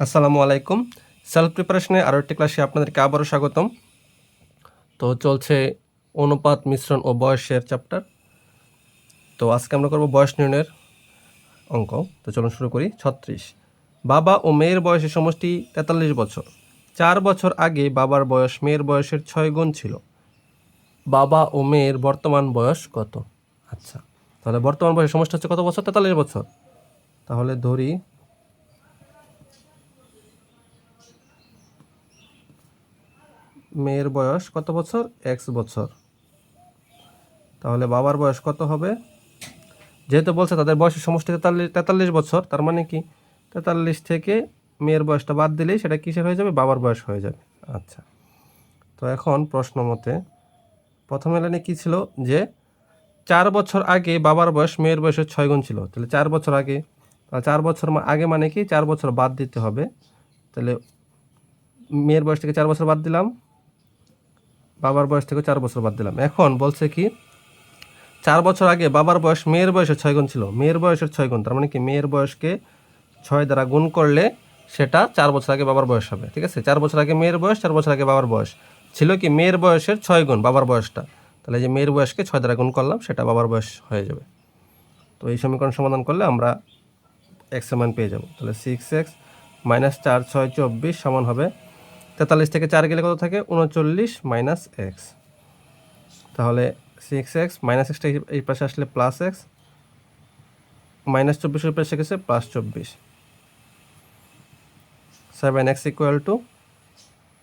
আসসালামু আলাইকুম। সেলফ প্রিপারেশনে আরও একটি ক্লাসে আপনাদেরকে আবারও স্বাগতম। তো চলছে অনুপাত মিশ্রণ ও বয়সের চ্যাপ্টার তো আজকে আমরা করব বয়স নির্ণয়ের অঙ্ক। তো চলুন শুরু করি। ছত্রিশ। বাবা ও মেয়ের বয়সের সমষ্টি তেতাল্লিশ বছর। চার বছর আগে বাবার বয়স মেয়ের বয়সের ছয় গুণ ছিল। বাবা ও মেয়ের বর্তমান বয়স কত? আচ্ছা তাহলে বর্তমান বয়সের সমষ্টি হচ্ছে কত বছর? তেতাল্লিশ বছর। তাহলে ধরি মেয়ের বয়স কত বছর? এক্স বছর। তাহলে বাবার বয়স কত হবে? যেহেতু বলছে তাদের বয়সের সমষ্টি তেতাল্লিশ তেতাল্লিশ বছর, তার মানে কি? তেতাল্লিশ থেকে মেয়ের বয়সটা বাদ দিলেই সেটা কিসের হয়ে যাবে? বাবার বয়স হয়ে যাবে। আচ্ছা। তো এখন প্রশ্ন মতে প্রথম লাইনে কী ছিল? যে চার বছর আগে বাবার বয়স মেয়ের বয়সের ছয় গুণ ছিল। তাহলে চার বছর আগে চার বছর আগে মানে কি? চার বছর বাদ দিতে হবে। তাহলে মেয়ের বয়স থেকে চার বছর বাদ দিলাম। বাবার বয়স থেকে চার বছর বাদ দিলাম। এখন বলছে কি, চার বছর আগে বাবার বয়স মেয়ের বয়সের ছয় গুণ ছিল। মেয়ের বয়সের ছয় গুণ, তার মানে কি মেয়ের বয়সকে ছয় দ্বারা গুণ করলে সেটা চার বছর আগে বাবার বয়স হবে। ঠিক আছে? চার বছর আগে মেয়ের বয়স, চার বছর আগে বাবার বয়স। ছিল কি মেয়ের বয়সের ছয় গুণ, বাবার বয়সটা। তাহলে যে মেয়ের বয়সকে ছয় দ্বারা গুণ করলাম, সেটা বাবার বয়স হয়ে যাবে। তো এই সমীকরণ সমাধান করলে আমরা এক্স মান পেয়ে যাব। তাহলে সিক্স এক্স মাইনাস চার, ছয়, চব্বিশ সমান হবে তেতাল্লিশ থেকে চার গেলে কত থাকে? উনচল্লিশ মাইনাস এক্স তাহলে সিক্স এক্স মাইনাস এক্সটা এই পাশে আসলে প্লাস এক্স মাইনাস চব্বিশের পাশে গেছে প্লাস চব্বিশ। সেভেন এক্স ইকুয়াল টু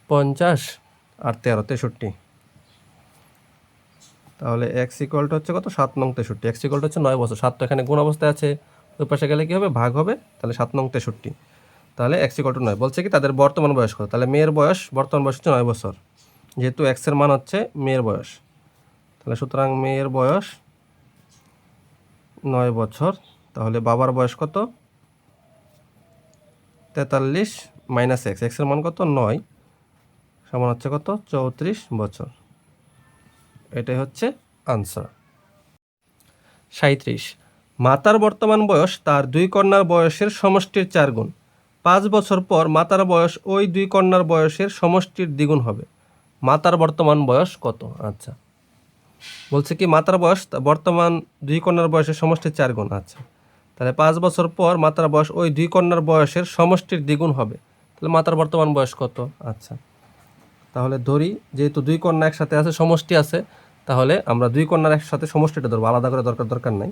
পঞ্চাশ আর তেরো, তেষট্টি। তাহলে এক্স ইকুয়াল টু হচ্ছে কত? সাত নং তেষট্টি। এক্স ইকুয়াল টু হচ্ছে নয় বছর। সাত তো এখানে গুণ অবস্থায় আছে। ওই পাশে গেলে কী হবে? ভাগ হবে। তাহলে সাত নং তেষট্টি। তাহলে এক্স ইকুয়াল টু নয়। বলছে কি, তাদের বর্তমান বয়স কত? তাহলে মেয়ের বয়স, বর্তমান বয়স হচ্ছে নয় বছর। যেহেতু এক্সের মান হচ্ছে মেয়ের বয়স। তাহলে সুতরাং মেয়ের বয়স নয় বছর। তাহলে বাবার বয়স কত? তেতাল্লিশ মাইনাস এক্স এক্সের মান কত? নয়। সমান হচ্ছে কত? চৌত্রিশ বছর। এটাই হচ্ছে আনসার সাঁত্রিশ মাতার বর্তমান বয়স তার দুই কন্যার বয়সের সমষ্টির চার গুণ। পাঁচ বছর পর মাতার বয়স ওই দুই কন্যার বয়সের সমষ্টির দ্বিগুণ হবে। মাতার বর্তমান বয়স কত? আচ্ছা। বলছে কি, মাতার বয়স বর্তমান দুই কন্যার বয়সের সমষ্টির চার গুণ। আচ্ছা। তাহলে পাঁচ বছর পর মাতার বয়স ওই দুই কন্যার বয়সের সমষ্টির দ্বিগুণ হবে। তাহলে মাতার বর্তমান বয়স কত? আচ্ছা। তাহলে ধরি, যেহেতু দুই কন্যা একসাথে আছে, সমষ্টি আছে, তাহলে আমরা দুই কন্যার একসাথে সমষ্টিটা ধরবো। আলাদা করে দরকার দরকার নাই।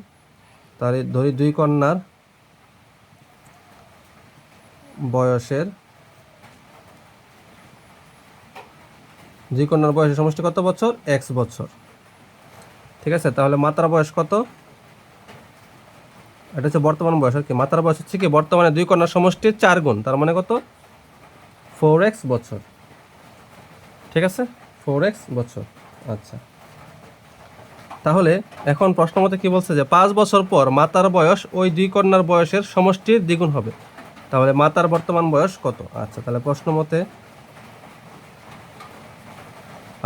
তাহলে ধরি দুই কন্যার বয়সের দুই কন্যার বয়সের সমষ্টি কত বছর? এক্স বছর। ঠিক আছে? তাহলে মাতার বয়স কত? এটা হচ্ছে বর্তমান বয়স আর কি। মাতার বয়স হচ্ছে কি? বর্তমানে দুই কন্যার সমষ্টির চার গুণ। তার মানে কত? ফোর এক্স বছর। ঠিক আছে? ফোর এক্স বছর। আচ্ছা। তাহলে এখন প্রশ্ন মতে কি বলছে যে, পাঁচ বছর পর মাতার বয়স ওই দুই কন্যার বয়সের সমষ্টির দ্বিগুণ হবে। তাহলে মাতার বর্তমান বয়স কত? আচ্ছা তাহলে প্রশ্ন মতে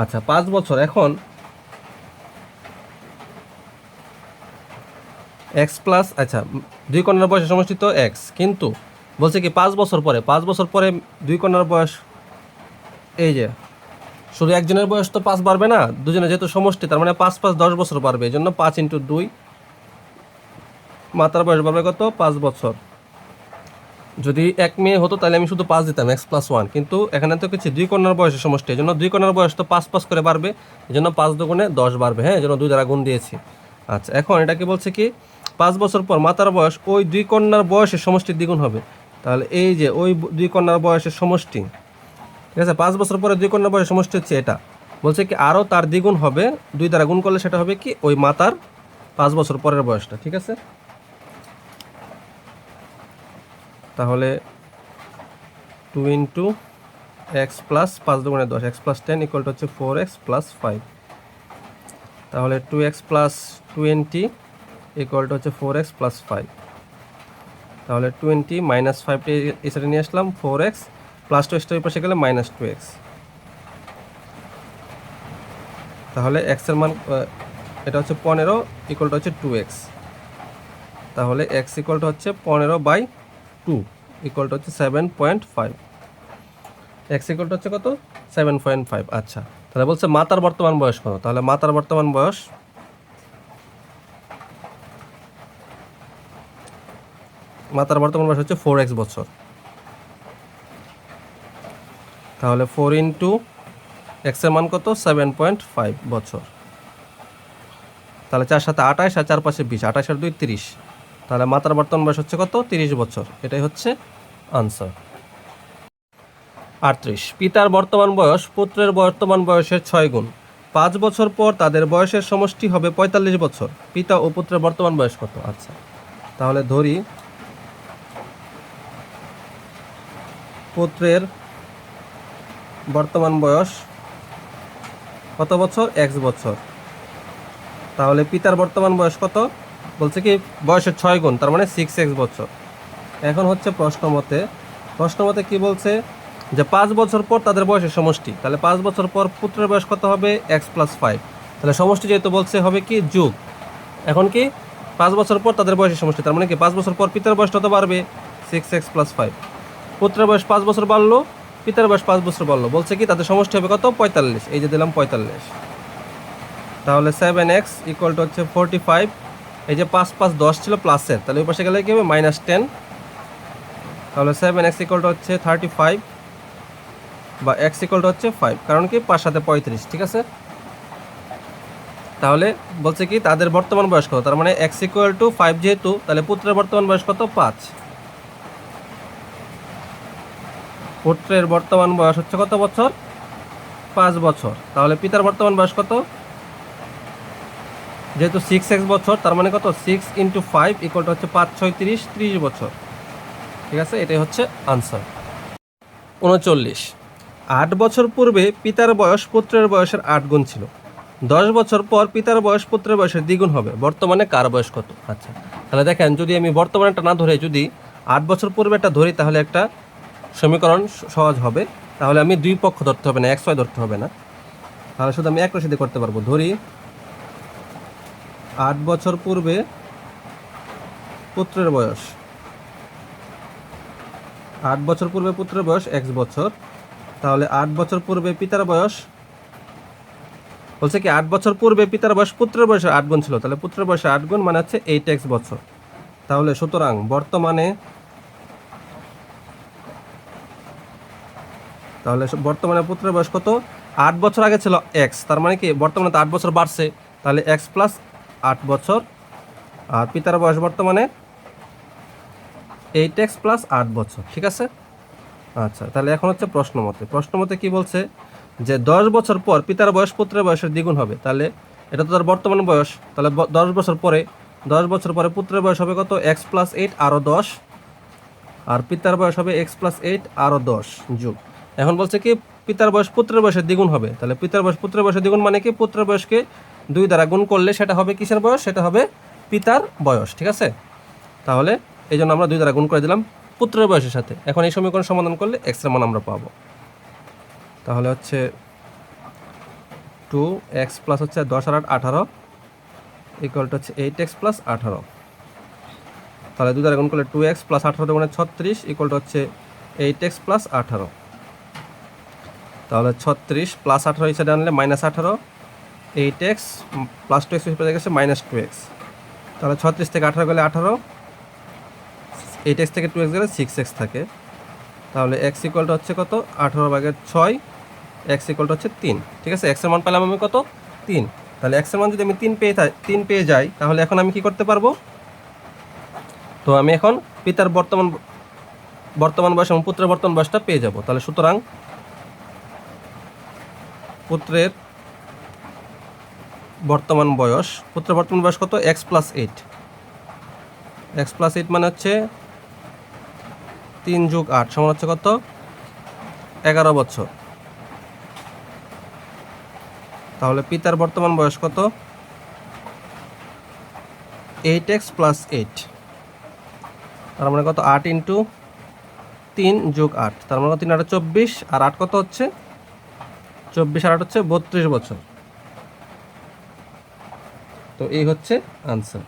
আচ্ছা পাঁচ বছর। এখন এক্স প্লাস আচ্ছা দুই কন্যার বয়সের সমষ্টি তো এক্স কিন্তু বলছে কি, পাঁচ বছর পরে, পাঁচ বছর পরে দুই কন্যার বয়স এই যে, শুধু একজনের বয়স তো পাঁচ বাড়বে না দুজনে যেহেতু সমষ্টি, তার মানে পাঁচ পাঁচ দশ বছর বাড়বে, এই জন্য পাঁচ ইন্টু দুই, মাতার বয়স বাড়বে কত? পাঁচ বছর। যদি এক মেয়ে হতো, তাহলে আমি শুধু পাঁচ দিতাম এক্স প্লাস ওয়ান কিন্তু এখানে তো কিছু দুই কন্যার বয়সের সমষ্টি এই জন্য দুই কন্যার বয়স তো পাঁচ পাঁচ করে বাড়বে, এই জন্য পাঁচ দুগুণে দশ বাড়বে হ্যাঁ এই জন্য দুই দ্বারা গুণ দিয়েছি। আচ্ছা এখন এটা কি বলছে কি? পাঁচ বছর পর মাতার বয়স, ওই দুই কন্যার বয়সের সমষ্টির দ্বিগুণ হবে। তাহলে এই যে ওই দুই কন্যার বয়সের সমষ্টি, ঠিক আছে, পাঁচ বছর পরে দুই কন্যার বয়সের সমষ্টি হচ্ছে এটা। বলছে কি, আরও তার দ্বিগুণ হবে, দুই দ্বারা গুণ করলে সেটা হবে কি? ওই মাতার পাঁচ বছর পরের বয়সটা, ঠিক আছে? তাহলে টু ইন্টু এক্স প্লাস পাঁচ দুগুণে দশ X plus ten equal to হচ্ছে ফোর এক্স প্লাস ফাইভ তাহলে two X plus twenty equal to হচ্ছে ফোর এক্স প্লাস ফাইভ তাহলে টোয়েন্টি মাইনাস ফাইভটি সাইডে নিয়ে আসলাম ফোর এক্স প্লাস টু এক্সটা পাশে গেলে মাইনাস টু এক্স তাহলে এক্সের মান এটা হচ্ছে পনেরো ইকুয়ালটা হচ্ছে টু এক্স তাহলে এক্স ইকুয়ালটা হচ্ছে পনেরো বাই টু ইকুয়াল টু হচ্ছে seven point five X equal to হচ্ছে কত? সেভেন পয়েন্ট ফাইভ আচ্ছা তাহলে বলছে মাতার বর্তমান বয়স কত? তাহলে মাতার বর্তমান বয়স মাতার বর্তমান বয়স হচ্ছে ফোর এক্স বছর। তাহলে ফোর ইন্টু এক্সের মান কত? সেভেন পয়েন্ট ফাইভ বছর। তাহলে চার সাথে আঠাশ আর চার পাশে বিশ আঠাশ আর দুই তিরিশ। তাহলে মাতার বর্তমান বয়স হচ্ছে কত? তিরিশ বছর। এটাই হচ্ছে আনসার আটত্রিশ। পিতার বর্তমান বয়স পুত্রের বর্তমান বয়সের ছয় গুণ। পাঁচ বছর পর তাদের বয়সের সমষ্টি হবে পঁয়তাল্লিশ বছর। পিতা ও পুত্রের বর্তমান বয়স কত? আচ্ছা। তাহলে ধরি, পুত্রের বর্তমান বয়স কত বছর? এক্স বছর। তাহলে পিতার বর্তমান বয়স কত? বলছে কি, বয়সের ছয় গুণ, তার মানে সিক্স এক্স বছর। এখন হচ্ছে প্রশ্ন মতে প্রশ্ন মতে কি বলছে যে পাঁচ বছর পর তাদের বয়সের সমষ্টি, তাহলে পাঁচ বছর পর পুত্রের বয়স কত হবে? এক্স প্লাস ফাইভ তাহলে সমষ্টি যেহেতু বলছে, হবে কি যুগ। এখন কি, পাঁচ বছর পর তাদের বয়সের সমষ্টি, তার মানে কি পাঁচ বছর পর পিতার বয়স কত বাড়বে? সিক্স এক্স প্লাস ফাইভ পুত্রের বয়স পাঁচ বছর বাড়লো, পিতার বয়স পাঁচ বছর বাড়লো। বলছে কি, তাদের সমষ্টি হবে কত? পঁয়তাল্লিশ। এই যে দিলাম পঁয়তাল্লিশ। তাহলে সেভেন এক্স ইকুয়াল টু হচ্ছে ফোরটি ফাইভ এই যে পাঁচ পাঁচ দশ ছিল প্লাসের তাহলে ওই পাশে গেলে কি হবে? মাইনাস টেন তাহলে সেভেন এক্স ইকুয়াল টু হচ্ছে থার্টি ফাইভ বা এক্স ইকুয়াল টু হচ্ছে ফাইভ কারণ কি? পাঁচ সাথে পঁয়ত্রিশ, ঠিক আছে? তাহলে বলছে কি, তাদের বর্তমান বয়স কত? তার মানে এক্স ইকুয়াল টু ফাইভ যেহেতু, তাহলে পুত্রের বর্তমান বয়স কত? পাঁচ। পুত্রের বর্তমান বয়স হচ্ছে কত বছর? পাঁচ বছর। তাহলে পিতার বর্তমান বয়স কত? যেহেতু সিক্স এক্স বছর, তার মানে কত? সিক্স ইন্টু ফাইভ ইকুয়ালটা হচ্ছে পাঁচ, ছয়, তিরিশ, ত্রিশ বছর। ঠিক আছে? এটাই হচ্ছে আনসার উনচল্লিশ। আট বছর পূর্বে পিতার বয়স পুত্রের বয়সের আট গুণ ছিল। দশ বছর পর পিতার বয়স পুত্রের বয়সের দ্বিগুণ হবে। বর্তমানে কার বয়স কত? আচ্ছা তাহলে দেখেন, যদি আমি বর্তমানেটা না ধরে, যদি আট বছর পূর্বে একটা ধরি, তাহলে একটা সমীকরণ সহজ হবে। তাহলে আমি দুই পক্ষ ধরতে হবে না, এক, ছয় ধরতে হবে না। তাহলে শুধু আমি এক রাশিতে করতে পারব। ধরি আট বছর পূর্বে পুত্রের বয়স। আট বছর পূর্বে পুত্রের বয়স এক্স বছর। তাহলে আট বছর পূর্বে পিতার বয়স বলছে কি, আট বছর পূর্বে পিতার বয়স, পুত্রের বয়সে আট গুণ ছিল। তাহলে পুত্রের বয়সে আট গুণ মানে হচ্ছে এইট এক্স বছর। তাহলে সুতরাং বর্তমানে তাহলে বর্তমানে পুত্রের বয়স কত? আট বছর আগে ছিল এক্স তার মানে কি, বর্তমানে তো আট বছর বাড়ছে। তাহলে এক্স প্লাস আট বছর। আর পিতার বয়স বর্তমানে এইট এক্স প্লাস আট বছর, ঠিক আছে? আচ্ছা তাহলে এখন হচ্ছে প্রশ্ন মতে প্রশ্ন মতে কি বলছে যে, দশ বছর পর পিতার বয়স পুত্রের বয়সের দ্বিগুণ হবে। তাহলে এটা তো তার বর্তমান বয়স। তাহলে দশ বছর পরে, দশ বছর পরে পুত্রের বয়স হবে কত? এক্স প্লাস এইট আরও দশ। আর পিতার বয়স হবে এক্স প্লাস এইট আরও দশ। যুগ। এখন বলছে কি, পিতার বয়স পুত্রের বয়সের দ্বিগুণ হবে। তাহলে পিতার বয়স পুত্রের বয়সের দ্বিগুণ মানে কি? পুত্রের বয়সকে দুই দ্বারা গুণ করলে সেটা হবে কিসের বয়স? সেটা হবে পিতার বয়স, ঠিক আছে? তাহলে এই জন্য আমরা দুই দ্বারা গুণ করে দিলাম পুত্রের বয়সের সাথে। এখন এই সমীকরণ সমাধান করলে এক্সের মান আমরা পাবো। তাহলে হচ্ছে টু এক্স প্লাস হচ্ছে দশ আর আট, আঠারো ইকুয়াল টু হচ্ছে এইট এক্স প্লাস আঠারো। তাহলে দুই দ্বারা গুণ করলে টু এক্স প্লাস আঠারো মানে ছত্রিশ ইকুয়াল টু হচ্ছে এইট এক্স প্লাস আঠারো। তাহলে ছত্রিশ প্লাস আঠারো হিসেবে আনলে মাইনাস আঠারো eight X plus two X হিসেবে গেছে মাইনাস টু এক্স। তাহলে ছত্রিশ থেকে আঠারো গেলে আঠারো এইট এক্স থেকে টু এক্স গেলে সিক্স এক্স থাকে। তাহলে এক্স ইকুয়ালটা হচ্ছে কত? আঠারো ভাগের ছয় এক্স ইকুয়ালটা হচ্ছে তিন। ঠিক আছে? এক্সের মান পেলাম আমি কত? তিন। তাহলে এক্সের মান যদি আমি তিন পেয়ে তিন পেয়ে যাই, তাহলে এখন আমি কি করতে পারব? তো আমি এখন পিতার বর্তমান বর্তমান বয়স এবং পুত্রের বর্তমান বয়সটা পেয়ে যাব। তাহলে সুতরাং পুত্রের বর্তমান বয়স, পুত্রের বর্তমান বয়স কত? X plus eight X plus eight মানে হচ্ছে তিন যুগ আট, সমান হচ্ছে কত? এগারো বছর। তাহলে পিতার বর্তমান বয়স কত? এইট এক্স প্লাস এইট তার মানে কত? আট ইন্টু তিন যোগ আট। তার মানে কত? তিন আট চব্বিশ, আর আট কত হচ্ছে? চব্বিশ, আর আট হচ্ছে বত্রিশ বছর। তো এই হচ্ছে আনসার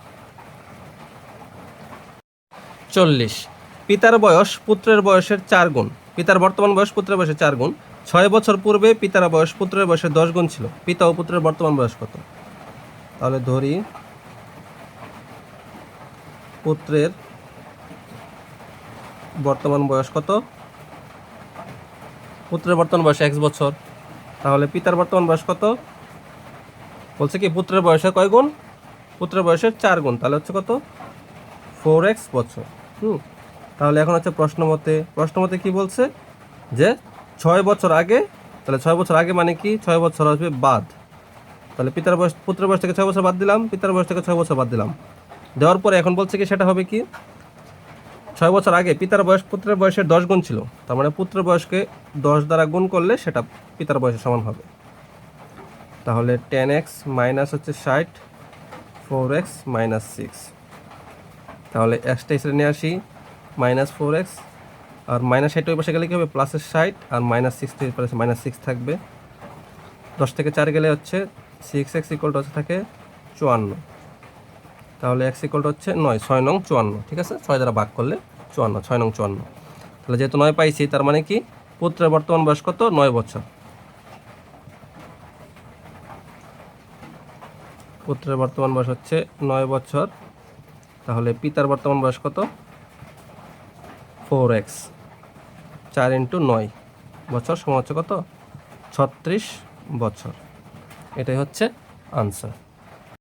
চল্লিশ। পিতার বয়স পুত্রের বয়সের চার গুণ। পিতার বর্তমান বয়স পুত্রের বয়সের চার গুণ। ছয় বছর পূর্বে পিতার বয়স পুত্রের বয়সের দশ গুণ ছিল। পিতা ও পুত্রের বর্তমান বয়স কত? তাহলে ধরি, পুত্রের বর্তমান বয়স কত? পুত্রের বর্তমান বয়স এক বছর। তাহলে পিতার বর্তমান বয়স কত? বলছে কি, পুত্রের বয়সের কয় গুণ? পুত্রের বয়সের চার গুণ, তাহলে হচ্ছে কত? ফোর এক্স বছর, হুম? তাহলে এখন হচ্ছে প্রশ্ন মতে প্রশ্ন মতে কি বলছে? যে ছয় বছর আগে, তাহলে ছয় বছর আগে মানে কি? ছয় বছর আসবে বাদ। তাহলে পিতার বয়স, পুত্রের বয়স থেকে ছয় বছর বাদ দিলাম, পিতার বয়স থেকে ছয় বছর বাদ দিলাম। দেওয়ার পরে এখন বলছে কি, সেটা হবে কি? ছয় বছর আগে পিতার বয়স, পুত্রের বয়সের দশ গুণ ছিল, তার মানে পুত্রের বয়সকে দশ দ্বারা গুণ করলে সেটা পিতার বয়সের সমান হবে। তাহলে টেন এক্স মাইনাস হচ্ছে ষাট ফোর এক্স মাইনাস সিক্স তাহলে এক্সটা এসে নিয়ে আসি মাইনাস ফোর এক্স আর মাইনাস ষাট ওই পাশে গেলে কী হবে? প্লাসের ষাট, আর মাইনাস সিক্স থেকে পাশে মাইনাস সিক্স থাকবে। দশ থেকে চার গেলে হচ্ছে সিক্স এক্স ইকুয়ালটা হচ্ছে থাকে চুয়ান্ন। তাহলে এক্স ইকুয়ালটা হচ্ছে নয়, ছয় নং চুয়ান্ন, ঠিক আছে? ছয় দ্বারা ভাগ করলে চুয়ান্ন, ছয় নং চুয়ান্ন। তাহলে যেহেতু নয় পাইছি, তার মানে কি? পুত্রের বর্তমান বয়স কত? নয় বছর। পুত্রের বর্তমান বয়স হচ্ছে নয় বছর। তাহলে পিতার বর্তমান বয়স কত? ফোর এক্স চার ইন্টু নয়। বছর সমান হচ্ছে কত? ছত্রিশ বছর। এটাই হচ্ছে আনসার